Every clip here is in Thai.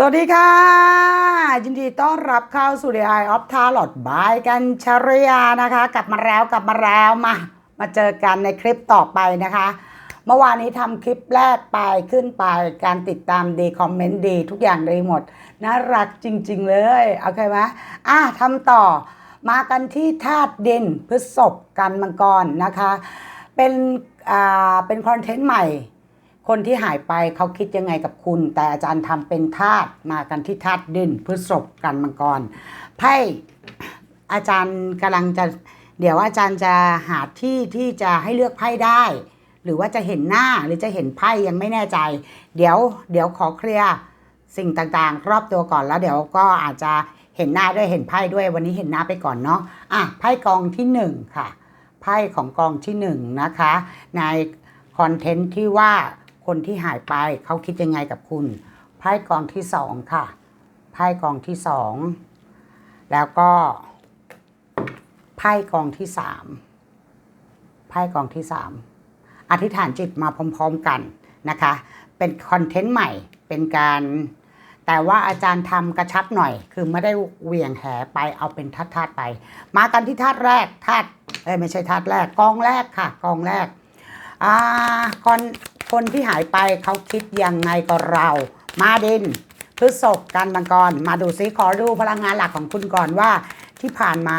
สวัสดีค่ะ ยินดีต้อนรับเข้าสู่ The Eye of Tarot บายกันชรยานะคะ กลับมาแล้วกลับมาแล้วมา มาเจอกันในคลิปต่อไปนะคะ เมื่อวานนี้ทำคลิปแรกไปขึ้นไปการติดตามดี คอมเมนต์ดี ทุกอย่างดีหมด น่ารักจริง ๆ เลยโอเคไหมอะทำต่อมากันที่ธาตุดินพฤษภกันมังกรนะคะ เป็นอ่าเป็นคอนเทนต์ใหม่ คนที่หายไปเขาคิดยังไงกับคุณ แต่อาจารย์ทำเป็นธาตุมากันที่ธาตุดินพฤษภกันมังกรไพ่อาจารย์กำลังจะเดี๋ยวอาจารย์จะหาที่ที่จะให้เลือกไพ่ได้ หรือว่าจะเห็นหน้าหรือจะเห็นไพ่ยังไม่แน่ใจ เดี๋ยวเดี๋ยวขอเคลียร์สิ่งต่างๆ รอบตัวก่อนแล้วเดี๋ยวก็อาจจะเห็นหน้าด้วยเห็นไพ่ด้วยวันนี้เห็นหน้าไปก่อนเนาะอะไพ่กองที่หนึ่งค่ะไพ่ของกองที่หนึ่งนะคะ ในคอนเทนต์ที่ว่า คนที่หายไปเขาคิดยังไงกับคุณ ไพ่กองที่สองค่ะ ไพ่กองที่สอง แล้วก็ไพ่กองที่สามไพ่กองที่สามอธิษฐานจิตมาพร้อม ๆกันนะคะ เป็นคอนเทนต์ใหม่เป็นการแต่ว่าอาจารย์ทำกระชับหน่อย คือไม่ได้เหวี่ยงแหไปเอาเป็นธาตุๆไป มากันที่ธาตุแรกธาตุเอ้ยไม่ใช่ธาตุแรกกองแรกค่ะ กองแรกอ่าคน คนที่หายไปเขาคิดยังไงกับเรา มาดินพฤษภกันมังกร มาดูซิขอดูพลังงานหลักของคุณก่อนว่า ที่ผ่านมา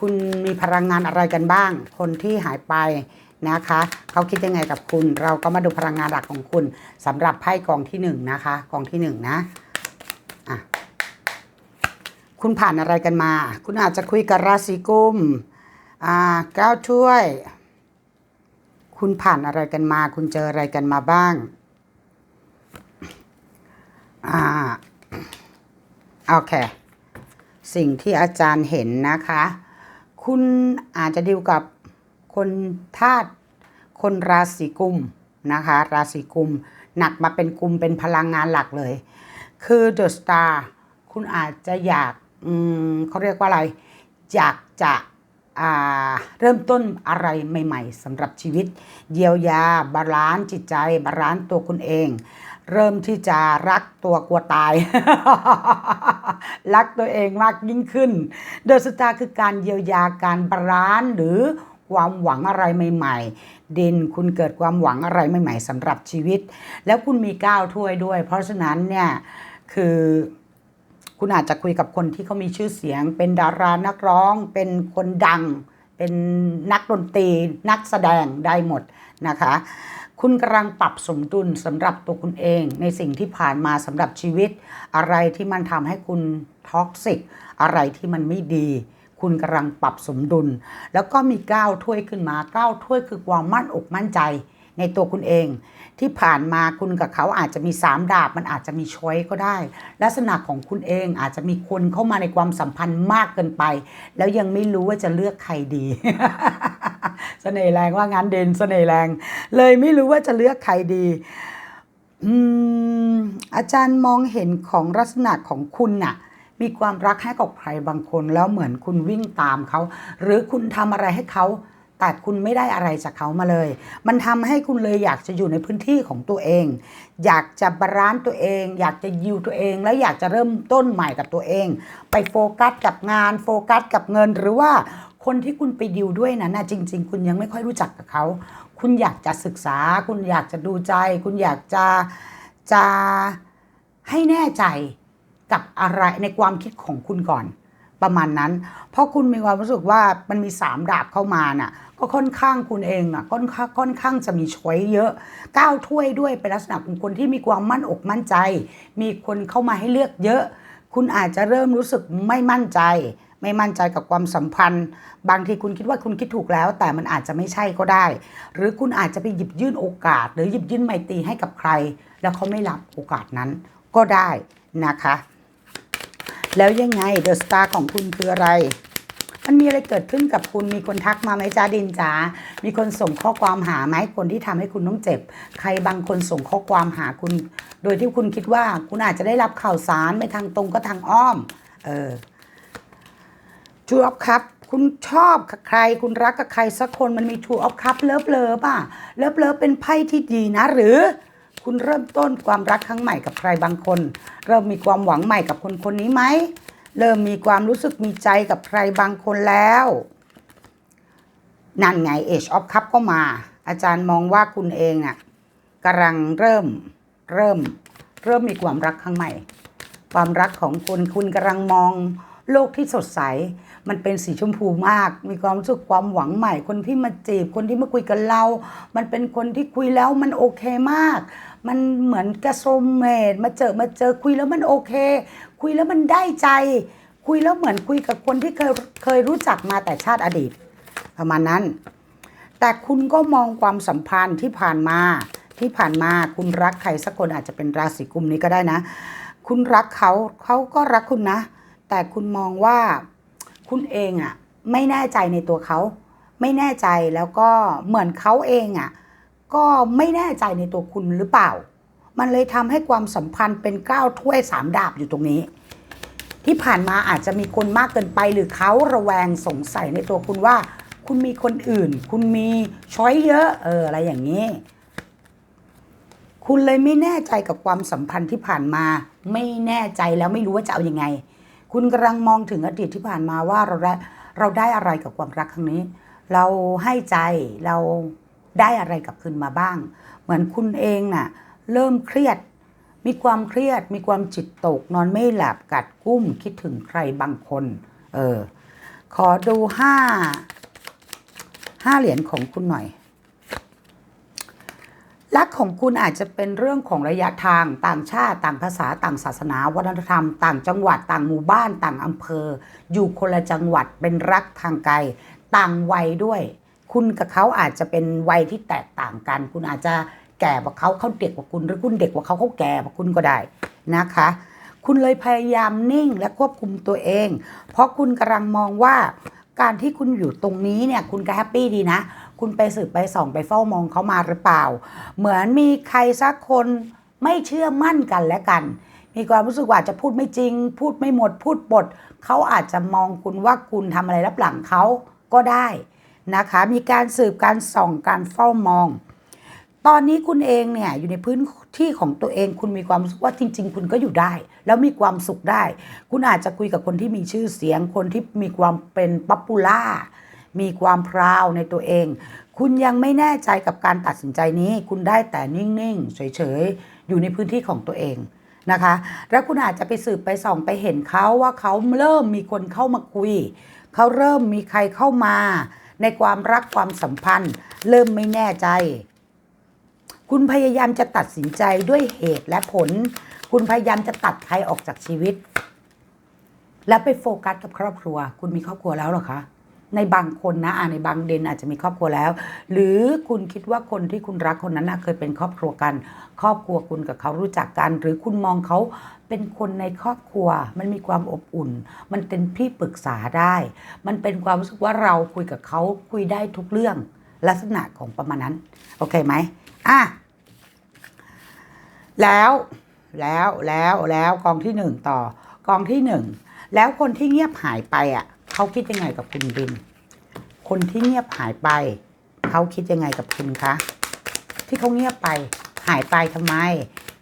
คุณมีพลังงานอะไรกันบ้าง คนที่หายไปนะคะเขาคิดยังไงกับคุณ เราก็มาดูพลังงานหลักของคุณสำหรับไพ่กองที่หนึ่งนะคะกองที่หนึ่งนะอะคุณผ่านอะไรกันมา คุณอาจจะคุยกับราศีกุมอ่าก้าถ้วย คุณผ่านอะไรกันมา คุณเจออะไรกันมาบ้างอ่าโอเค สิ่งที่อาจารย์เห็นนะคะ คุณอาจจะดีลกับคนธาตุคนราศีกุมนะคะ ราศีกุมหนักมาเป็นกุมเป็นพลังงานหลักเลย คือเดอะสตาร์คุณอาจจะอยากเขาเรียกว่าอะไร อยากจะ เริ่มต้นอะไรใหม่ ๆสำหรับชีวิต เยียวยา บาลานซ์จิตใจ บาลานซ์ตัวคุณเอง เริ่มที่จะรักตัวกลัวตาย รักตัวเองมากยิ่งขึ้น เดอะสตาคือการเยียวยาการบาลานซ์หรือความหวังอะไรใหม่ ๆ ดินคุณเกิดความหวังอะไรใหม่ ๆสำหรับชีวิต แล้วคุณมีก้าวถ้วยด้วย เพราะฉะนั้นเนี่ยคือ คุณอาจจะคุยกับคนที่เขามีชื่อเสียง เป็นดารานักร้อง เป็นคนดัง เป็นนักดนตรี นักแสดงได้หมดนะคะ คุณกำลังปรับสมดุลสำหรับตัวคุณเอง ในสิ่งที่ผ่านมาสำหรับชีวิต อะไรที่มันทำให้คุณท็อกซิกอะไรที่มันไม่ดีคุณกำลังปรับสมดุล แล้วก็มีก้าวถ้วยขึ้นมาก้าวถ้วยคือความมั่นอกมั่นใจ ในตัวคุณเอง ที่ผ่านมาคุณกับเขาอาจจะมีสามดาบมันอาจจะมีช้อยก็ได้ ลักษณะของคุณเองอาจจะมีคนเข้ามาในความสัมพันธ์มากเกินไป แล้วยังไม่รู้ว่าจะเลือกใครดี เสน่ห์แรงว่างั้นเด่นเสน่ห์แรง เลยไม่รู้ว่าจะเลือกใครดีอืมอาจารย์มองเห็นของลักษณะของคุณน่ะ มีความรักให้กับใครบางคน แล้วเหมือนคุณวิ่งตามเขา หรือคุณทำอะไรให้เขา แต่คุณไม่ได้อะไรจากเขามาเลย มันทำให้คุณเลยอยากจะอยู่ในพื้นที่ของตัวเอง อยากจะบาลานซ์ตัวเอง อยากจะยิวตัวเอง แล้วอยากจะเริ่มต้นใหม่กับตัวเอง ไปโฟกัสกับงาน โฟกัสกับเงิน หรือว่าคนที่คุณไปดิวด้วยนั้นนะจริง ๆ คุณยังไม่ค่อยรู้จักกับเขา คุณอยากจะศึกษา คุณอยากจะดูใจ คุณอยากจะจะให้แน่ใจกับอะไรในความคิดของคุณก่อน ประมาณนั้น เพราะคุณมีความรู้สึกว่ามันมีสามดาบเข้ามาน่ะก็ค่อนข้างคุณเองอะค่อนข้างค่อนข้างจะมีช้อยเยอะก้าวถ้วยด้วยเป็นลักษณะของคนที่มีความมั่นอกมั่นใจ มีคนเข้ามาให้เลือกเยอะ คุณอาจจะเริ่มรู้สึกไม่มั่นใจ ไม่มั่นใจกับความสัมพันธ์ บางทีคุณคิดว่าคุณคิดถูกแล้ว แต่มันอาจจะไม่ใช่ก็ได้ หรือคุณอาจจะไปหยิบยื่นโอกาส หรือหยิบยื่นไมตรีให้กับใคร แล้วเขาไม่รับโอกาสนั้นก็ได้นะคะ แล้วยังไงเดอะสตาร์ของคุณคืออะไร มันมีอะไรเกิดขึ้นกับคุณมีคนทักมาไหมจ้าดินจ๋ามีคนส่งข้อความหาไหมคนที่ทำให้คุณต้องเจ็บ ใครบางคนส่งข้อความหาคุณ โดยที่คุณคิดว่าคุณอาจจะได้รับข่าวสารไปทางตรงก็ทางอ้อม เออทูออฟคัพคุณชอบกับใคร คุณรักกับใครสักคนมันมีทูออฟคัพเลิฟเลิฟอะ เลิฟเลิฟเป็นไพ่ที่ดีนะ หรือ คุณเริ่มต้นความรักครั้งใหม่กับใครบางคน เริ่มมีความหวังใหม่กับคนคนนี้ไหมเริ่มมีความรู้สึกมีใจกับใครบางคนแล้ว นั่นไง Age of Cup ก็มา อาจารย์มองว่าคุณเองอะกำลังเริ่มเริ่ม เริ่มมีความรักครั้งใหม่ ความรักของคุณคุณกำลังมองโลกที่สดใส มันเป็นสีชมพูมาก มีความรู้สึกความหวังใหม่ คนที่มาจีบ คนที่มาคุยกับเรา มันเป็นคนที่คุยแล้วมันโอเคมาก มันเหมือนกระโซมเมดมาเจอมาเจอคุยแล้วมันโอเค คุยแล้วมันได้ใจ คุยแล้วเหมือนคุยกับคนที่เคยเคยรู้จักมาแต่ชาติอดีต ประมาณนั้น แต่คุณก็มองความสัมพันธ์ที่ผ่านมาที่ผ่านมาคุณรักใครสักคนอาจจะเป็นราศีกุมนี้ก็ได้นะ คุณรักเขาเขาก็รักคุณนะ แต่คุณมองว่าคุณเองอะไม่แน่ใจในตัวเขา ไม่แน่ใจแล้วก็เหมือนเขาเองอะ ก็ไม่แน่ใจในตัวคุณหรือเปล่า มันเลยทำให้ความสัมพันธ์เป็นก้าวถ้วยสามดาบอยู่ตรงนี้ ที่ผ่านมาอาจจะมีคนมากเกินไปหรือเขาระแวงสงสัยในตัวคุณว่า คุณมีคนอื่น คุณมีช้อยเยอะเอออะไรอย่างนี้ คุณเลยไม่แน่ใจกับความสัมพันธ์ที่ผ่านมา ไม่แน่ใจแล้วไม่รู้ว่าจะเอาอยัางไง คุณกำลังมองถึงอดีตที่ผ่านมาว่าเราได้เราได้อะไรกับความรักครั้งนี้ เราให้ใจเรา ได้อะไรกลับคืนมาบ้าง เหมือนคุณเองน่ะเริ่มเครียด มีความเครียด มีความจิตตก นอนไม่หลับกัดกุ้มคิดถึงใครบางคน เออ ขอดูห้าห้าเหรียญของคุณหน่อยรักของคุณอาจจะเป็นเรื่องของระยะทางต่างชาติต่างภาษาต่างศาสนา วัฒนธรรม ต่างจังหวัด ต่างหมู่บ้าน ต่างอำเภอ อยู่คนละจังหวัดเป็นรักทางไกล ต่างวัยด้วย คุณกับเขาอาจจะเป็นวัยที่แตกต่างกัน คุณอาจจะแก่กว่าเขาเขาเด็กกว่าคุณหรือคุณเด็กกว่าเขาเขาแก่กว่าคุณก็ได้นะคะ คุณเลยพยายามนิ่งและควบคุมตัวเอง เพราะคุณกำลังมองว่า การที่คุณอยู่ตรงนี้เนี่ยคุณก็แฮปปี้ดีนะ คุณไปสืบไปส่องไปเฝ้ามองเขามาหรือเปล่า เหมือนมีใครสักคนไม่เชื่อมั่นกันและกัน มีความรู้สึกว่าจะพูดไม่จริง พูดไม่หมดพูดบทเขาอาจจะมองคุณว่าคุณทำอะไรรับหลังเขาก็ได้ นะคะ มีการสืบการส่องการเฝ้ามอง ตอนนี้คุณเองเนี่ยอยู่ในพื้นที่ของตัวเองคุณมีความรู้สึกว่าจริง ๆ คุณก็อยู่ได้ แล้วมีความสุขได้ คุณอาจจะคุยกับคนที่มีชื่อเสียง คนที่มีความเป็นป๊อปปูล่ามีความพราวในตัวเอง คุณยังไม่แน่ใจกับการตัดสินใจนี้ คุณได้แต่นิ่ง ๆ เฉย ๆ อยู่ในพื้นที่ของตัวเองนะคะ แล้วคุณอาจจะไปสืบไปส่องไปเห็นเขาว่าเขาเริ่มมีคนเข้ามาคุย เขาเริ่มมีใครเข้ามา ในความรักความสัมพันธ์ เริ่มไม่แน่ใจ คุณพยายามจะตัดสินใจด้วยเหตุและผล คุณพยายามจะตัดใครออกจากชีวิต แล้วไปโฟกัสกับครอบครัว คุณมีครอบครัวแล้วหรอคะ ในบางคนนะอ่าในบางเดนอาจจะมีครอบครัวแล้ว หรือคุณคิดว่าคนที่คุณรักคนนั้นนะเคยเป็นครอบครัวกัน ครอบครัวคุณกับเขารู้จักกัน หรือคุณมองเขาเป็นคนในครอบครัว มันมีความอบอุ่น มันเป็นพี่ปรึกษาได้ มันเป็นความรู้สึกว่าเราคุยกับเขาคุยได้ทุกเรื่องลักษณะของประมาณนั้น โอเคไหมอะแล้วแล้วแล้วแล้วกองที่หนึ่งต่อกองที่หนึ่งแล้วคนที่เงียบหายไปอะเขาคิดยังไงกับคุณบิน คนที่เงียบหายไป เขาคิดยังไงกับคุณคะที่เขาเงียบไป หายไปทำไม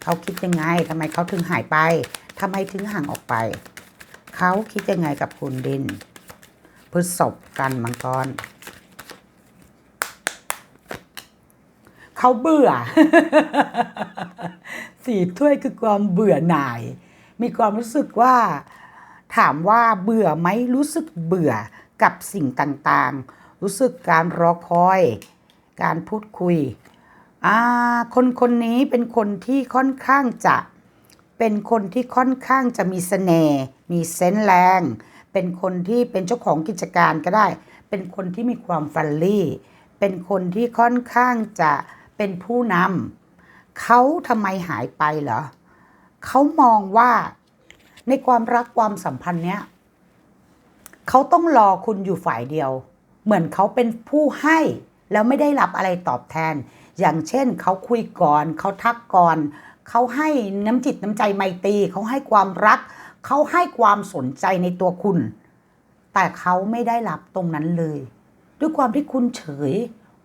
เขาคิดยังไงทำไมเขาถึงหายไปทำไมถึงห่างออกไป เขาคิดยังไงกับคุณดินพฤษภกันมังกรเขาเบื่อ สีถ้วยคือความเบื่อหน่าย มีความรู้สึกว่า ถามว่าเบื่อไหมรู้สึกเบื่อ กับสิ่งต่างๆ รู้สึกการรอคอย การพูดคุย คนคนนี้เป็นคนที่ค่อนข้างจะเป็นคนที่ค่อนข้างจะมีเสน่ห์มีเซนส์แรง เป็นคนที่เป็นเจ้าของกิจการก็ได้ เป็นคนที่มีความฟันลี่ เป็นคนที่ค่อนข้างจะเป็นผู้นำเขาทำไมหายไปเหรอเขามองว่าในความรักความสัมพันธ์เนี้ย เขาต้องรอคุณอยู่ฝ่ายเดียว เหมือนเขาเป็นผู้ให้แล้วไม่ได้รับอะไรตอบแทน อย่างเช่นเขาคุยก่อน เขาทักก่อน เขาให้น้ำจิตน้ำใจไมตรีเขาให้ความรัก เขาให้ความสนใจในตัวคุณ แต่เขาไม่ได้รับตรงนั้นเลย ด้วยความที่คุณเฉย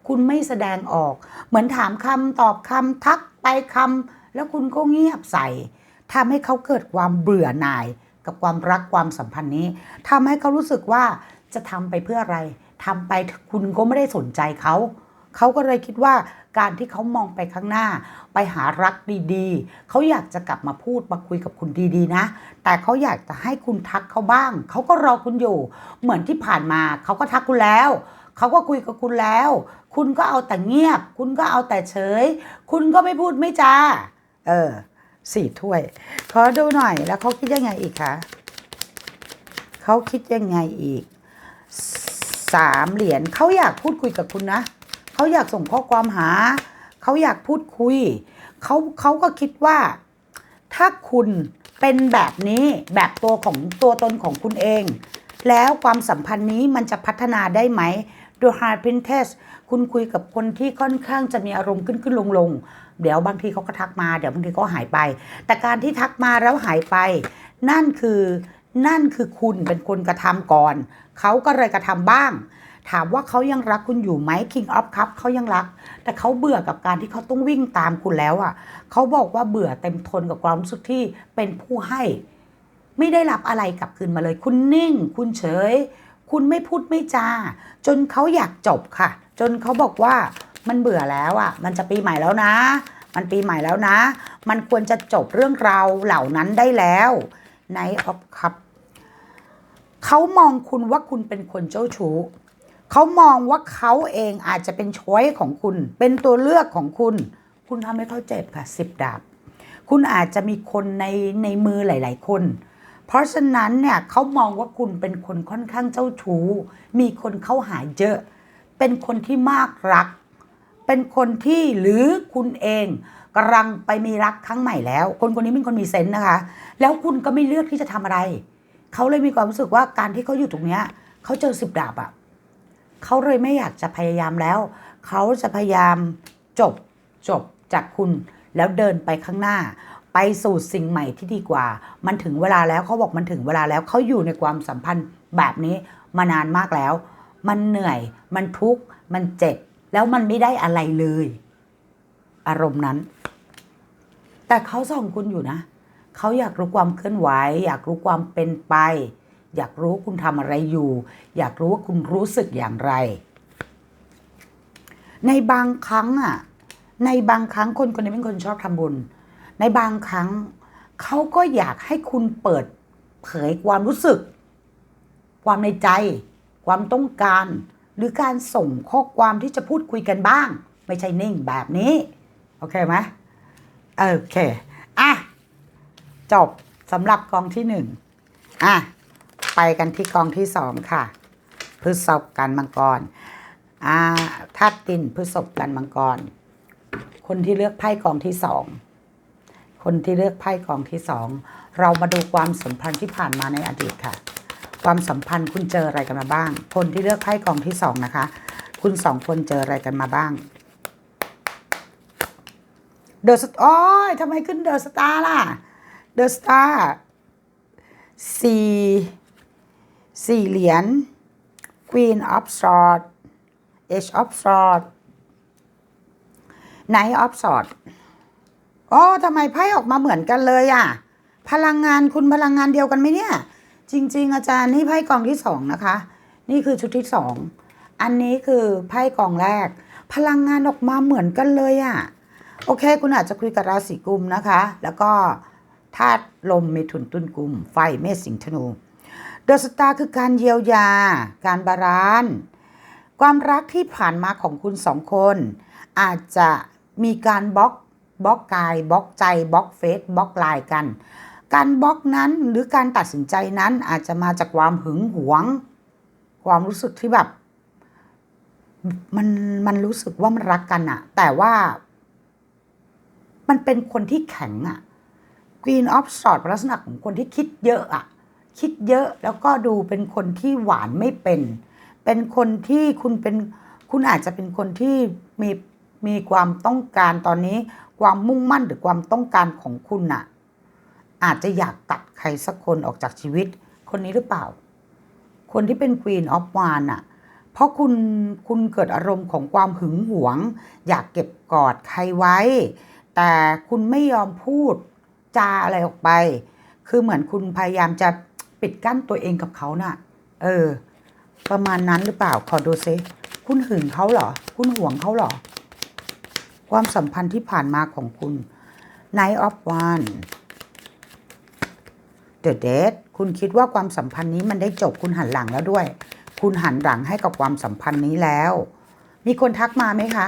คุณไม่แสดงออก เหมือนถามคำตอบคำทักไปคำแล้วคุณก็เงียบใส่ทำให้เขาเกิดความเบื่อหน่าย กับความรักความสัมพันธ์นี้ทำให้เขารู้สึกว่าจะทำไปเพื่ออะไรทำไปคุณก็ไม่ได้สนใจเขาเขาก็เลยคิดว่าการที่เขามองไปข้างหน้า ไปหารักดีๆ เขาอยากจะกลับมาพูดมาคุยกับคุณดีๆนะ แต่เขาอยากจะให้คุณทักเขาบ้าง เขาก็รอคุณอยู่ เหมือนที่ผ่านมาเขาก็ทักคุณแล้ว เขาก็คุยกับคุณแล้ว คุณก็เอาแต่เงียบ คุณก็เอาแต่เฉย คุณก็ไม่พูดไม่จา เออ สี่ถ้วย ขอดูหน่อยแล้วเขาคิดยังไงอีกคะเขาคิดยังไงอีกสามเหรียญเขาอยากพูดคุยกับคุณนะเขาอยากส่งข้อความหาเขาอยากพูดคุยเขาเขาก็คิดว่า ถ้าคุณเป็นแบบนี้แบบตัวของตัวตนของคุณเอง แล้วความสัมพันธ์นี้มันจะพัฒนาได้ไหมดูฮาร์พินเทส คุณคุยกับคนที่ค่อนข้างจะมีอารมณ์ขึ้นขึ้นลงลงเดี๋ยวบางทีเขาก็ทักมาเดี๋ยวบางทีก็หายไป แต่การที่ทักมาแล้วหายไป นั่นคือนั่นคือคุณเป็นคนกระทำก่อน เขาก็เลยกระทำบ้าง ถามว่าเขายังรักคุณอยู่ไหม King of Cup เขายังรัก แต่เขาเบื่อกับการที่เขาต้องวิ่งตามคุณแล้วอะเขาบอกว่าเบื่อเต็มทนกับความรู้สึกที่เป็นผู้ให้ ไม่ได้รับอะไรกลับคืนมาเลย คุณนิ่ง คุณเฉย คุณไม่พูดไม่จา จนเขาอยากจบค่ะ จนเขาบอกว่ามันเบื่อแล้วอะ มันจะปีใหม่แล้วนะ มันปีใหม่แล้วนะ มันควรจะจบเรื่องราวเหล่านั้นได้แล้วในออฟคัพเขามองคุณว่าคุณเป็นคนเจ้าชู้เขามองว่าเขาเองอาจจะเป็นช้อยของคุณ เป็นตัวเลือกของคุณ คุณทำให้เขาเจ็บค่ะสิบดาบ คุณอาจจะมีคนในในมือหลาย ๆ คน เพราะฉะนั้นเนี่ยเขามองว่าคุณเป็นคนค่อนข้างเจ้าชู้ มีคนเข้าหาเยอะ เป็นคนที่มากรัก เป็นคนที่หรือคุณเองกำลังไปมีรักครั้งใหม่แล้ว คนคนนี้เป็นคนมีเซนส์นะคะ แล้วคุณก็ไม่เลือกที่จะทำอะไร เขาเลยมีความรู้สึกว่าการที่เขาอยู่ตรงเนี้ยเขาเจอสิบดาบอะเขาเลยไม่อยากจะพยายามแล้ว เขาจะพยายามจบจบจากคุณแล้วเดินไปข้างหน้า ไปสู่สิ่งใหม่ที่ดีกว่า มันถึงเวลาแล้วเขาบอกมันถึงเวลาแล้วเขาอยู่ในความสัมพันธ์แบบนี้มานานมากแล้ว มันเหนื่อย มันทุกข์ มันเจ็บ แล้วมันไม่ได้อะไรเลย อารมณ์นั้น แต่เขาส่องคุณอยู่นะ เขาอยากรู้ความเคลื่อนไหว อยากรู้ความเป็นไป อยากรู้คุณทำอะไรอยู่ อยากรู้ว่าคุณรู้สึกอย่างไร ในบางครั้งอะ ในบางครั้งคนคนนี้เป็นคนชอบทำบุญ ในบางครั้งเขาก็อยากให้คุณเปิดเผยความรู้สึก ความในใจ ความต้องการ หรือการส่งข้อความที่จะพูดคุยกันบ้าง ไม่ใช่นิ่งแบบนี้ โอเคไหมโอเค อะ จบสำหรับกองที่หนึ่งอะ ไปกันที่กองที่สองค่ะพฤษภกันมังกรอ่าธาตุดินพฤษภกันมังกร คนที่เลือกไพ่กองที่สอง คนที่เลือกไพ่กองที่สองเรามาดูความสัมพันธ์ที่ผ่านมาในอดีตค่ะ ความสัมพันธ์คุณเจออะไรกันมาบ้าง คนที่เลือกไพ่กองที่สองนะคะ คุณสองคนเจออะไรกันมาบ้างเดอะสตาร์ทำไมขึ้นเดอะสตาร์ล่ะเดอะสตาร์สี่สี่เหรียญ Queen of Swords Ace of Swords Knight of Swords โอ้ทำไมไพ่ออกมาเหมือนกันเลยอะ พลังงานคุณพลังงานเดียวกันไหมเนี่ย จริง ๆ อาจารย์นี่ไพ่กองที่สองนะคะ นี่คือชุดที่สอง อันนี้คือไพ่กองแรก พลังงานออกมาเหมือนกันเลยอะ โอเค คุณอาจจะคุยกับราศีกุมนะคะ แล้วก็ธาตุลมเมถุนตุลกุม ไฟเมษสิงธนูเดอะสตาร์คือการเยียวยา การบาลานซ์ความรักที่ผ่านมาของคุณสองคน อาจจะมีการบล็อก บล็อกกายบล็อกใจบล็อกเฟซบล็อกไลน์กัน การบล็อกนั้นหรือการตัดสินใจนั้นอาจจะมาจากความหึงหวง ความรู้สึกที่แบบมันมันรู้สึกว่ามันรักกันอะแต่ว่า มันเป็นคนที่แข็งอะ Queen of Swords เป็นลักษณะของคนที่คิดเยอะอะคิดเยอะแล้วก็ดูเป็นคนที่หวานไม่เป็น เป็นคนที่คุณเป็นคุณอาจจะเป็นคนที่มีมีความต้องการตอนนี้ ความมุ่งมั่นหรือความต้องการของคุณน่ะ อาจจะอยากตัดใครสักคนออกจากชีวิต คนนี้หรือเปล่า คนที่เป็น Queen of Wands อะ เพราะคุณคุณเกิดอารมณ์ของความหึงหวง อยากเก็บกอดใครไว้ แต่คุณไม่ยอมพูดจาอะไรออกไป คือเหมือนคุณพยายามจะปิดกั้นตัวเองกับเขาน่ะ เออ ประมาณนั้นหรือเปล่า ขอดูซิ คุณหึงเขาเหรอ คุณห่วงเขาเหรอ ความสัมพันธ์ที่ผ่านมาของคุณ Night of One The Date คุณคิดว่าความสัมพันธ์นี้มันได้จบคุณหันหลังแล้วด้วย คุณหันหลังให้กับความสัมพันธ์นี้แล้ว มีคนทักมาไหมคะ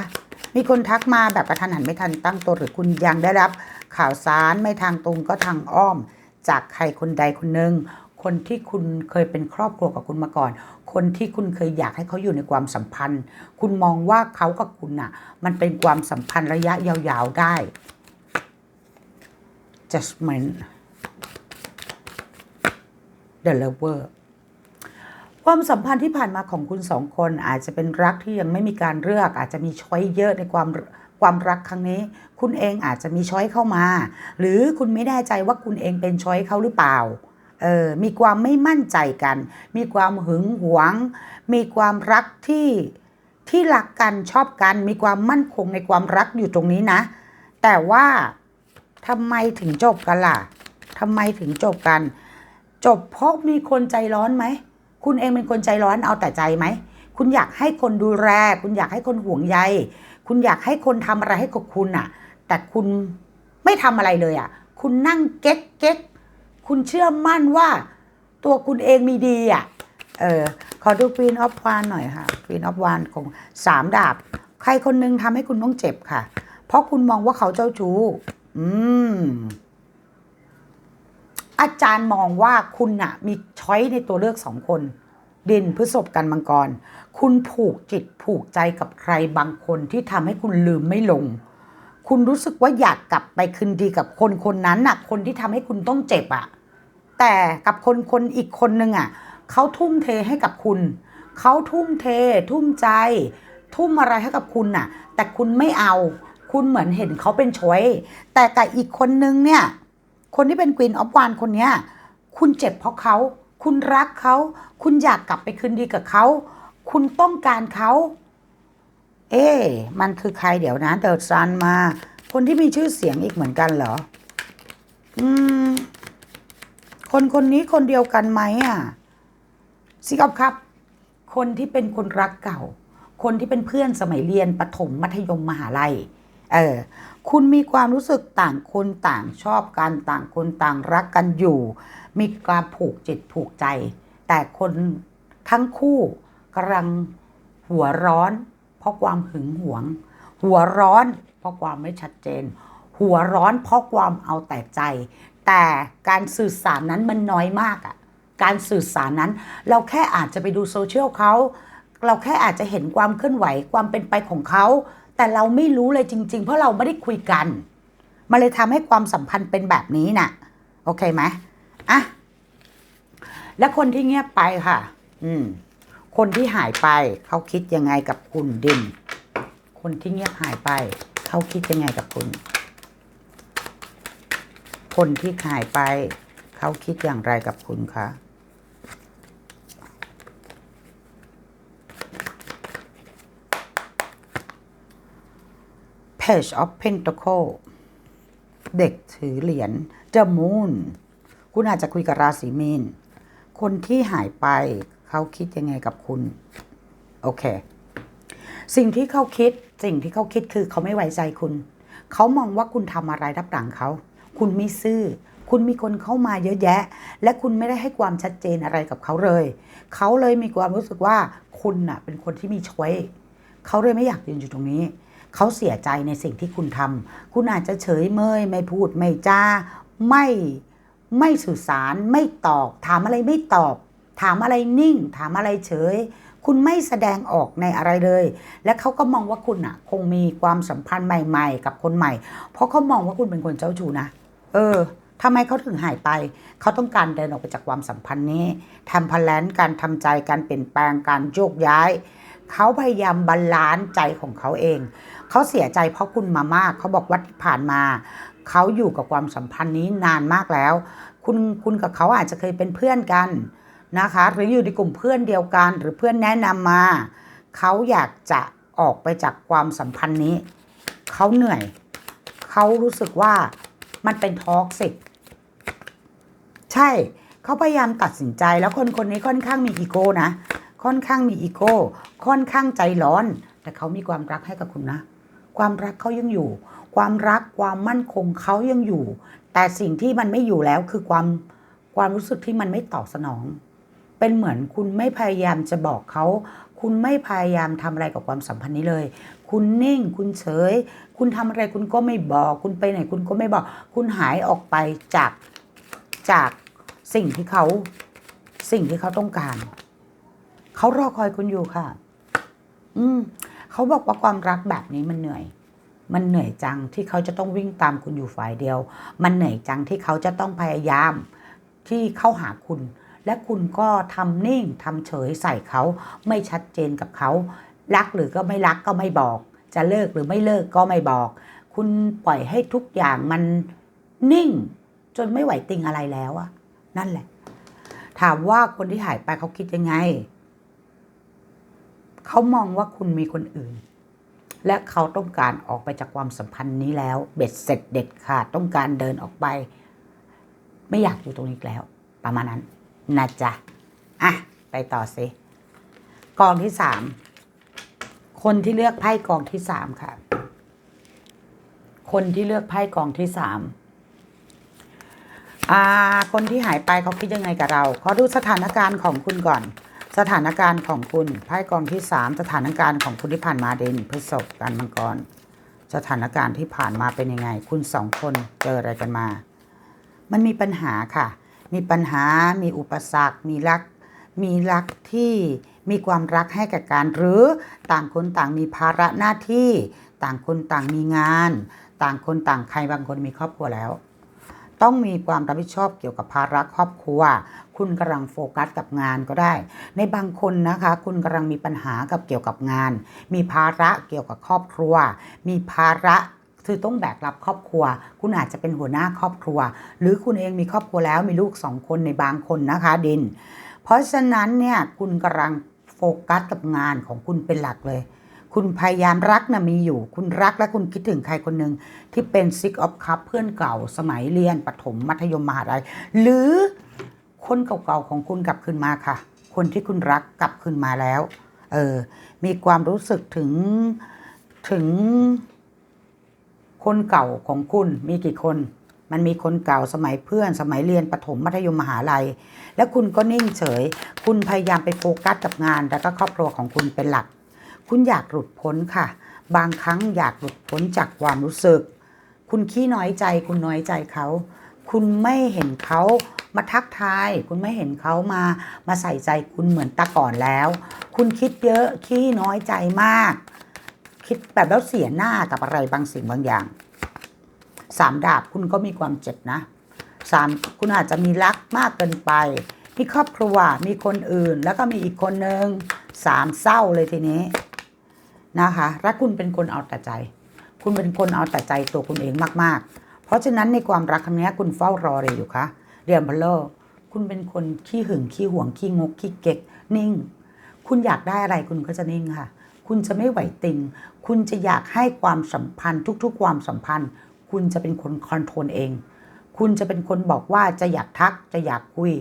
มีคนทักมาแบบกระทันหันไม่ทันตั้งตัวหรือคุณยังได้รับข่าวสารไม่ทางตรงก็ทางอ้อม จากใครคนใดคนหนึ่ง คนที่คุณเคยเป็นครอบครัวกับคุณมาก่อน คนที่คุณเคยอยากให้เขาอยู่ในความสัมพันธ์ คุณมองว่าเขากับคุณน่ะ มันเป็นความสัมพันธ์ระยะยาวๆได้ judgment the lover ความสัมพันธ์ที่ผ่านมาของคุณสองคนอาจจะเป็นรักที่ยังไม่มีการเลือก อาจจะมีช้อยเยอะในความความรักครั้งนี้ คุณเองอาจจะมีช้อยเข้ามา หรือคุณไม่แน่ใจว่าคุณเองเป็นช้อยเขาหรือเปล่า เออมีความไม่มั่นใจกัน มีความหึงหวง มีความรักที่ที่รักกันชอบกัน มีความมั่นคงในความรักอยู่ตรงนี้นะ แต่ว่าทำไมถึงจบกันล่ะทำไมถึงจบกัน จบเพราะมีคนใจร้อนไหม คุณเองเป็นคนใจร้อนเอาแต่ใจไหม คุณอยากให้คนดูแล คุณอยากให้คนห่วงใย คุณอยากให้คนทำอะไรให้กับคุณน่ะ แต่คุณไม่ทำอะไรเลยอะ คุณนั่งเก๊กเก๊ก คุณเชื่อมั่นว่า ตัวคุณเองมีดีอะ เออ ขอดู Queen of Wands หน่อยค่ะ Queen of Wands ของสามดาบ ใครคนหนึงทำให้คุณต้องเจ็บค่ะ เพราะคุณมองว่าเขาเจ้าชู้ อืม อาจารย์มองว่าคุณน่ะ มีช้อยในตัวเลือกสองคน ดินพฤษภกันมังกร คุณผูกจิตผูกใจกับใครบางคนที่ทำให้คุณลืมไม่ลง คุณรู้สึกว่าอยากกลับไปคืนดีกับคนคนนั้นน่ะ คนที่ทำให้คุณต้องเจ็บอะ แต่กับคนคนอีกคนนึงอะเขาทุ่มเทให้กับคุณ เขาทุ่มเท ทุ่มใจ ทุ่มอะไรให้กับคุณน่ะ แต่คุณไม่เอา คุณเหมือนเห็นเขาเป็นช้อยแต่กับอีกคนนึงเนี่ย คนที่เป็นควีนออฟวานคนเนี้ย คุณเจ็บเพราะเขา คุณรักเขา คุณอยากกลับไปคืนดีกับเขา คุณต้องการเขา เอ๊มันคือใครเดี๋ยวนะเดอะซันมา คนที่มีชื่อเสียงอีกเหมือนกันเหรอ อืม คนคนนี้คนเดียวกันไหมอะซิกอบครับ คนที่เป็นคนรักเก่า คนที่เป็นเพื่อนสมัยเรียนประถมมัธยมมหาลัย เออ คุณมีความรู้สึกต่างคนต่างชอบกันต่างคนต่างรักกันอยู่ มีการผูกจิตผูกใจ แต่คนทั้งคู่กำลังหัวร้อน เพราะความหึงหวง หัวร้อน เพราะความไม่ชัดเจน หัวร้อนเพราะความเอาแต่ใจ แต่การสื่อสารนั้นมันน้อยมากอะการสื่อสารนั้น เราแค่อาจจะไปดูโซเชียลเขาเราแค่อาจจะเห็นความเคลื่อนไหวความเป็นไปของเขา แต่เราไม่รู้เลยจริง ๆ เพราะเราไม่ได้คุยกันมันเลยทำให้ความสัมพันธ์เป็นแบบนี้น่ะ โอเคไหมอะ และคนที่เงียบไปค่ะ อืม คนที่หายไปเขาคิดยังไงกับคุณดิน คนที่เงียบหายไปเขาคิดยังไงกับคุณ คนที่หายไปเขาคิดอย่างไรกับคุณคะ Page of Pentacle เด็กถือเหรียญ The Moon คุณอาจจะคุยกับราศีมีน คนที่หายไป เขาคิดยังไงกับคุณ โอเค สิ่งที่เขาคิด สิ่งที่เขาคิดคือเขาไม่ไว้ใจคุณ เขามองว่าคุณทำอะไรรับหลังเขา คุณไม่ซื่อ คุณมีคนเข้ามาเยอะแยะ และคุณไม่ได้ให้ความชัดเจนอะไรกับเขาเลย เขาเลยมีความรู้สึกว่าคุณน่ะ เป็นคนที่มีช้อยเขาเลยไม่อยากยืนอยู่ตรงนี้เขาเสียใจในสิ่งที่คุณทำ คุณอาจจะเฉยเมย ไม่พูด ไม่จ้าไม่ ไม่สื่อสาร ไม่ตอบ ถามอะไรไม่ตอบ ถามอะไรนิ่ง ถามอะไรเฉย คุณไม่แสดงออกในอะไรเลย และเขาก็มองว่าคุณอะ คงมีความสัมพันธ์ใหม่ ๆ กับคนใหม่ เพราะเขามองว่าคุณเป็นคนเจ้าชู้นะเออทำไมเขาถึงหายไป เขาต้องการเดินออกไปจากความสัมพันธ์นี้ทำพลนการทำใจการเปลี่ยนแปลงการโยกย้าย เขาพยายามบาลานซ์ใจของเขาเอง เขาเสียใจเพราะคุณมามาก เขาบอกว่าที่ผ่านมา เขาอยู่กับความสัมพันธ์นี้นานมากแล้ว คุณคุณกับเขาอาจจะเคยเป็นเพื่อนกัน นะคะหรืออยู่ในกลุ่มเพื่อนเดียวกัน หรือเพื่อนแนะนำมา เขาอยากจะออกไปจากความสัมพันธ์นี้ เขาเหนื่อยเเขารู้สึกว่ามันเป็นท็อกซิกใช่เขาพยายามตัดสินใจแล้วคนคนนี้ค่อนข้างมีอีโก้นะ ค่อนข้างมีอีโก้ค่อนข้างใจร้อน แต่เขามีความรักให้กับคุณนะ ความรักเขายังอยู่ ความรักความมั่นคงเขายังอยู่ แต่สิ่งที่มันไม่อยู่แล้วคือความความรู้สึกที่มันไม่ตอบสนอง เป็นเหมือนคุณไม่พยายามจะบอกเขา คุณไม่พยายามทำอะไรกับความสัมพันธ์นี้เลย คุณนิ่ง คุณเฉย คุณทำอะไรคุณก็ไม่บอก คุณไปไหนคุณก็ไม่บอก คุณหายออกไปจากจากสิ่งที่เขาสิ่งที่เขาต้องการ เขารอคอยคุณอยู่ค่ะ อืมเขาบอกว่าความรักแบบนี้มันเหนื่อย มันเหนื่อยจังที่เขาจะต้องวิ่งตามคุณอยู่ฝ่ายเดียว มันเหนื่อยจังที่เขาจะต้องพยายามที่เข้าหาคุณ และคุณก็ทำนิ่งทำเฉยใส่เขาไม่ชัดเจนกับเขา รักหรือก็ไม่รักก็ไม่บอก จะเลิกหรือไม่เลิกก็ไม่บอก คุณปล่อยให้ทุกอย่างมันนิ่ง จนไม่ไหวติงอะไรแล้วอะนั่นแหละ ถามว่าคนที่หายไปเขาคิดยังไง เขามองว่าคุณมีคนอื่นและเขาต้องการออกไปจากความสัมพันธ์นี้แล้ว เบ็ดเสร็จเด็ดขาดต้องการเดินออกไป ไม่อยากอยู่ตรงนี้แล้ว ประมาณนั้น นะจ๊ะ อะ ไปต่อสิกองที่สามคนที่เลือกไพ่กองที่สามค่ะ คนที่เลือกไพ่กองที่สามอ่า คนที่หายไปเขาคิดยังไงกับเราขอดูสถานการณ์ของคุณก่อน สถานการณ์ของคุณไพ่กองที่สามสถานการณ์ของคุณที่ผ่านมาเดนพฤษภกันมังกร สถานการณ์ที่ผ่านมาเป็นยังไง คุณสองคนเจออะไรกันมา มันมีปัญหาค่ะ มีปัญหา มีอุปสรรค มีรัก มีรักที่มีความรักให้กับการหรือต่างคนต่างมีภาระหน้าที่ ต่างคนต่างมีงาน ต่างคนต่างใครบางคนมีครอบครัวแล้ว ต้องมีความรับผิดชอบเกี่ยวกับภาระครอบครัว คุณกำลังโฟกัสกับงานก็ได้ ในบางคนนะคะ คุณกำลังมีปัญหากับเกี่ยวกับงาน มีภาระเกี่ยวกับครอบครัว มีภาระ คือต้องแบกรับครอบครัว คุณอาจจะเป็นหัวหน้าครอบครัว หรือคุณเองมีครอบครัวแล้วมีลูกสองคนในบางคนนะคะดิน เพราะฉะนั้นเนี่ยคุณกำลังโฟกัสกับงานของคุณเป็นหลักเลย คุณพยายามรักนะมีอยู่ คุณรักและคุณคิดถึงใครคนหนึ่งที่เป็นซิกออฟคัพเพื่อนเก่าสมัยเรียนประถมมัธยมมหาลัยหรือคนเก่าๆของคุณกลับคืนมาค่ะ คนที่คุณรักกลับคืนมาแล้ว เออ มีความรู้สึกถึงถึง คนเก่าของคุณมีกี่คน มันมีคนเก่าสมัยเพื่อน สมัยเรียนประถมมัธยมมหาลัย แล้วคุณก็นิ่งเฉย คุณพยายามไปโฟกัสกับงานแล้วก็ครอบครัวของคุณเป็นหลัก คุณอยากหลุดพ้นค่ะ บางครั้งอยากหลุดพ้นจากความรู้สึก คุณขี้น้อยใจ คุณน้อยใจเขา คุณไม่เห็นเขามาทักทาย คุณไม่เห็นเขามามาใส่ใจคุณเหมือนแตะก่อนแล้ว คุณคิดเยอะขี้น้อยใจมาก คิดแบบแล้วเสียหน้ากับอะไรบางสิ่งบางอย่างสามดาบคุณก็มีความเจ็บนะสามคุณอาจจะมีรักมากเกินไปมีครอบครัวมีคนอื่น แล้วก็มีอีกคนนึงสามเศร้าเลยทีนี้นะคะและคุณเป็นคนเอาแต่ใจ คุณเป็นคนเอาแต่ใจตัวคุณเองมาก ๆ เพราะฉะนั้นในความรักครั้งนี้คุณเฝ้ารอเลยอยู่คะเรียมเบลโลคุณเป็นคนขี้หึงขี้หวงขี้งกขี้เก๊กนิ่ง คุณอยากได้อะไรคุณก็จะนิ่งค่ะ คุณจะไม่ไหวติง คุณจะอยากให้ความสัมพันธ์ทุก ๆ ความสัมพันธ์ คุณจะเป็นคนคอนโทรลเอง คุณจะเป็นคนบอกว่าจะอยากทักจะอยากคุย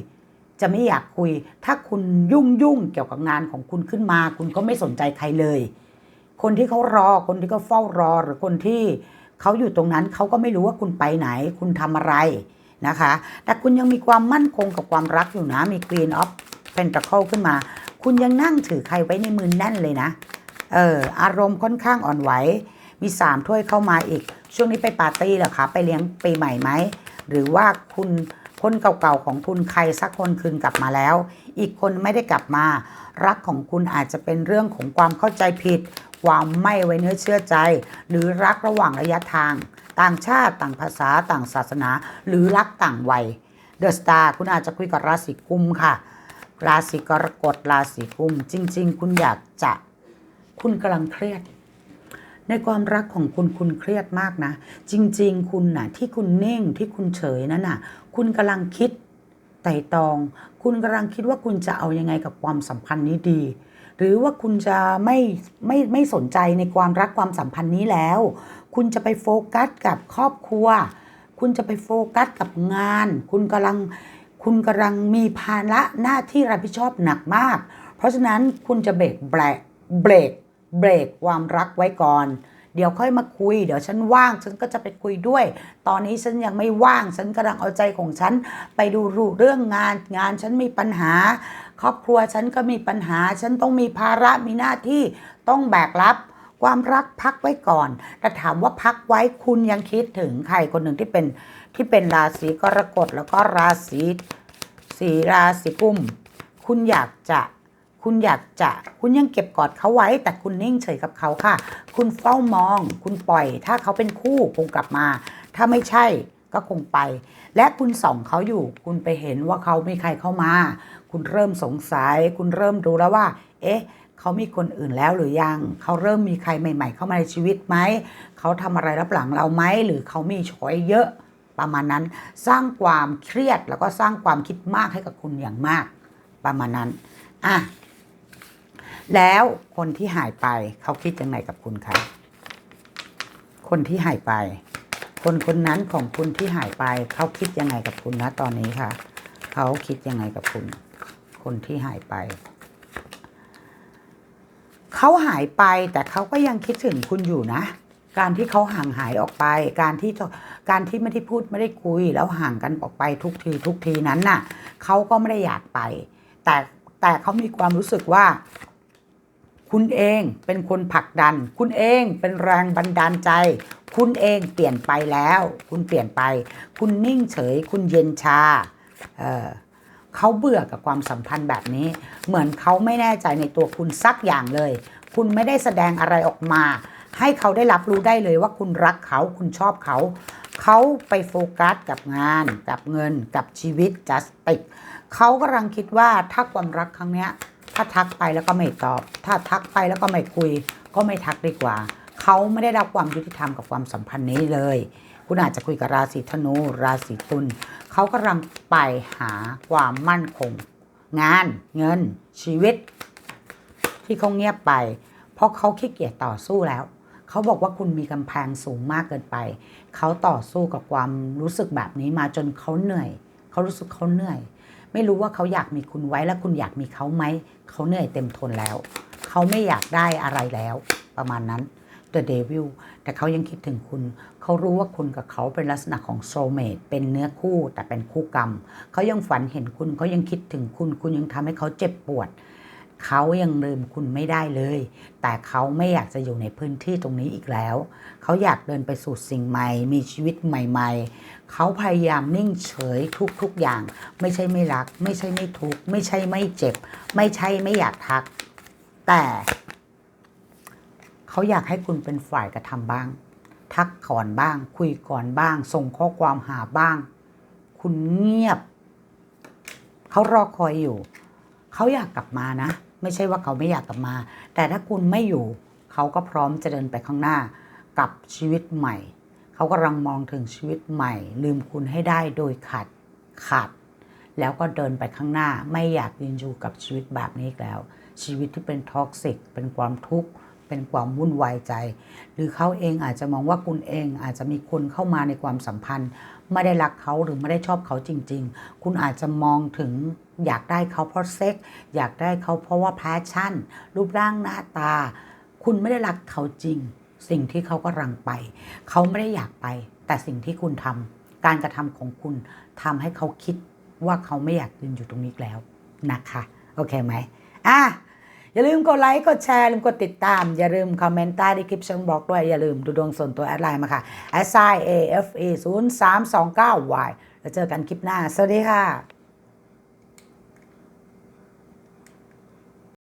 จะไม่อยากคุย ถ้าคุณยุ่งยุ่งเกี่ยวกับงานของคุณขึ้นมา คุณก็ไม่สนใจใครเลย คนที่เขารอคนที่เขาเฝ้ารอหรือคนที่เขาอยู่ตรงนั้นเขาก็ไม่รู้ว่าคุณไปไหน คุณทำอะไรนะคะ แต่คุณยังมีความมั่นคงกับความรักอยู่นะ มี Green of Pentacle ขึ้นมา คุณยังนั่งถือใครไว้ในมือแน่นเลยนะ เอออารมณ์ค่อนข้างอ่อนไหว มีสามถ้วยเข้ามาอีก ช่วงนี้ไปปาร์ตี้เหรอคะไปเลี้ยงปีใหม่ไหมหรือว่าคุณคนเก่าๆของคุณใครสักคนคืนกลับมาแล้ว อีกคนไม่ได้กลับมา รักของคุณอาจจะเป็นเรื่องของความเข้าใจผิด ความไม่ไว้เนื้อเชื่อใจ หรือรักระหว่างระยะทาง ต่างชาติต่างภาษาต่างศาสนา หรือรักต่างวัยเดอะสตาร์คุณอาจจะคุยกับราศีกุมค่ะ ราศีกรกฎราศีกุม จริง ๆ คุณอยากจะ คุณกำลังเครียด ในความรักของคุณคุณเครียดมากนะ จริง ๆ คุณน่ะที่คุณเน่งที่คุณเฉยนั่นน่ะ คุณกำลังคิดไต่ตอง คุณกำลังคิดว่าคุณจะเอายังไงกับความสัมพันธ์นี้ดี หรือว่าคุณจะไม่ไม่ไม่สนใจในความรักความสัมพันธ์นี้แล้ว คุณจะไปโฟกัสกับครอบครัว คุณจะไปโฟกัสกับงาน คุณกำลังคุณกำลังมีภาระหน้าที่รับผิดชอบหนักมาก เพราะฉะนั้นคุณจะเบรกเบรกเบรก เบรกความรักไว้ก่อน เดี๋ยวค่อยมาคุย เดี๋ยวฉันว่าง ฉันก็จะไปคุยด้วย ตอนนี้ฉันยังไม่ว่าง ฉันกำลังเอาใจของฉัน ไปดูเรื่องงาน งานฉันมีปัญหา ครอบครัวฉันก็มีปัญหา ฉันต้องมีภาระมีหน้าที่ต้องแบกรับความรักพักไว้ก่อน แต่ถามว่าพักไว้คุณยังคิดถึงใครคนหนึ่งที่เป็นที่เป็นราศีกรกฎแล้วก็ราศีสีราศีกุม คุณอยากจะ คุณอยากจะคุณยังเก็บกอดเขาไว้ แต่คุณนิ่งเฉยกับเขาค่ะ คุณเฝ้ามอง คุณปล่อย ถ้าเขาเป็นคู่คงกลับมา ถ้าไม่ใช่ก็คงไป และคุณส่องเขาอยู่ คุณไปเห็นว่าเขามีใครเข้ามา คุณเริ่มสงสัย คุณเริ่มรู้แล้วว่า เอ๊ะเขามีคนอื่นแล้วหรือยัง เขาเริ่มมีใครใหม่ ๆ เข้ามาในชีวิตไหม เขาทำอะไรรับหลังเราไหม หรือเขามีช้อยเยอะ ประมาณนั้น สร้างความเครียดแล้วก็สร้างความคิดมากให้กับคุณอย่างมาก ประมาณนั้น อะ แล้วคนที่หายไปเขาคิดยังไงกับคุณคะคนที่หายไป คนคนนั้นของคุณที่หายไป เขาคิดยังไงกับคุณนะตอนนี้คะเขาคิดยังไงกับคุณ คนที่หายไป เขาหายไปแต่เขาก็ยังคิดถึงคุณอยู่นะ การที่เขาห่างหายออกไป การที่การที่ไม่ได้พูดไม่ได้คุย แล้วห่างกันออกไปทุกที ทุกทีนั้นน่ะ เขาก็ไม่ได้อยากไป แต่แต่เขามีความรู้สึกว่า คุณเองเป็นคนผลักดัน คุณเองเป็นแรงบันดาลใจ คุณเองเปลี่ยนไปแล้ว คุณเปลี่ยนไป คุณนิ่งเฉย คุณเย็นชาเเขาเบื่อกับความสัมพันธ์แบบนี้ เหมือนเขาไม่แน่ใจในตัวคุณสักอย่างเลย คุณไม่ได้แสดงอะไรออกมา ให้เขาได้รับรู้ได้เลยว่าคุณรักเขาคุณชอบเขา เขาไปโฟกัสกับงาน กับเงิน กับชีวิตจัสติกเขากำลังคิดว่าถ้าความรักครั้งเนี้ย ถ้าทักไปแล้วก็ไม่ตอบ ถ้าทักไปแล้วก็ไม่คุย ก็ไม่ทักดีกว่า เขาไม่ได้รับความยุติธรรมกับความสัมพันธ์นี้เลย คุณอาจจะคุยกับราศีธนู ราศีตุลเขากำลังไปหาความมั่นคง งาน เงิน ชีวิต ที่เขาเงียบไป เพราะเขาขี้เกียจต่อสู้แล้วเขาบอกว่าคุณมีกำแพงสูงมากเกินไป เขาต่อสู้กับความรู้สึกแบบนี้มาจนเขาเหนื่อย เขารู้สึกเขาเหนื่อย ไม่รู้ว่าเขาอยากมีคุณไว้และคุณอยากมีเขาไหม เขาเหนื่อยเต็มทนแล้ว เขาไม่อยากได้อะไรแล้ว ประมาณนั้น The Devil แต่เขายังคิดถึงคุณ เขารู้ว่าคุณกับเขาเป็นลักษณะของ soulmate เป็นเนื้อคู่แต่เป็นคู่กรรม เขายังฝันเห็นคุณ เขายังคิดถึงคุณ คุณยังทำให้เขาเจ็บปวด เขายังลืมคุณไม่ได้เลย แต่เขาไม่อยากจะอยู่ในพื้นที่ตรงนี้อีกแล้ว เขาอยากเดินไปสู่สิ่งใหม่ มีชีวิตใหม่ ๆ เขาพยายามนิ่งเฉยทุกๆอย่าง ไม่ใช่ไม่รัก ไม่ใช่ไม่ทุกข์ไม่ใช่ไม่เจ็บ ไม่ใช่ไม่อยากทัก แต่เขาอยากให้คุณเป็นฝ่ายกระทำบ้าง ทักก่อนบ้าง คุยก่อนบ้าง ส่งข้อความหาบ้าง คุณเงียบ เขารอคอยอยู่ เขาอยากกลับมานะ ไม่ใช่ว่าเขาไม่อยากกลับมา แต่ถ้าคุณไม่อยู่ เขาก็พร้อมจะเดินไปข้างหน้ากับชีวิตใหม่ เขากำลังมองถึงชีวิตใหม่ ลืมคุณให้ได้โดยขาดขาด แล้วก็เดินไปข้างหน้า ไม่อยากยืนอยู่กับชีวิตแบบนี้แล้ว ชีวิตที่เป็นท็อกซิกเป็นความทุกข์เป็นความวุ่นวายใจ หรือเขาเองอาจจะมองว่าคุณเองอาจจะมีคนเข้ามาในความสัมพันธ์ ไม่ได้รักเขาหรือไม่ได้ชอบเขาจริง ๆ คุณอาจจะมองถึงอยากได้เขาเพราะเซ็ก อยากได้เขาเพราะว่าแพชชั่น รูปร่างหน้าตา คุณไม่ได้รักเขาจริง สิ่งที่เขากำลังไป เขาไม่ได้อยากไป แต่สิ่งที่คุณทำการกระทำของคุณทำให้เขาคิดว่าเขาไม่อยากยืนอยู่ตรงนี้แล้วนะคะ โอเคไหมอะ อย่าลืมกดไลค์กดแชร์อย่าลืมกดติดตาม อย่าลืมคอมเมนต์ใต้ดีคลิปช่องบล็อกด้วย อย่าลืมดูดวงส่วนตัวแอดไลน์มาค่ะ s i a f e 0 3 2 9 y แล้วเจอกันคลิปหน้า สวัสดีค่ะ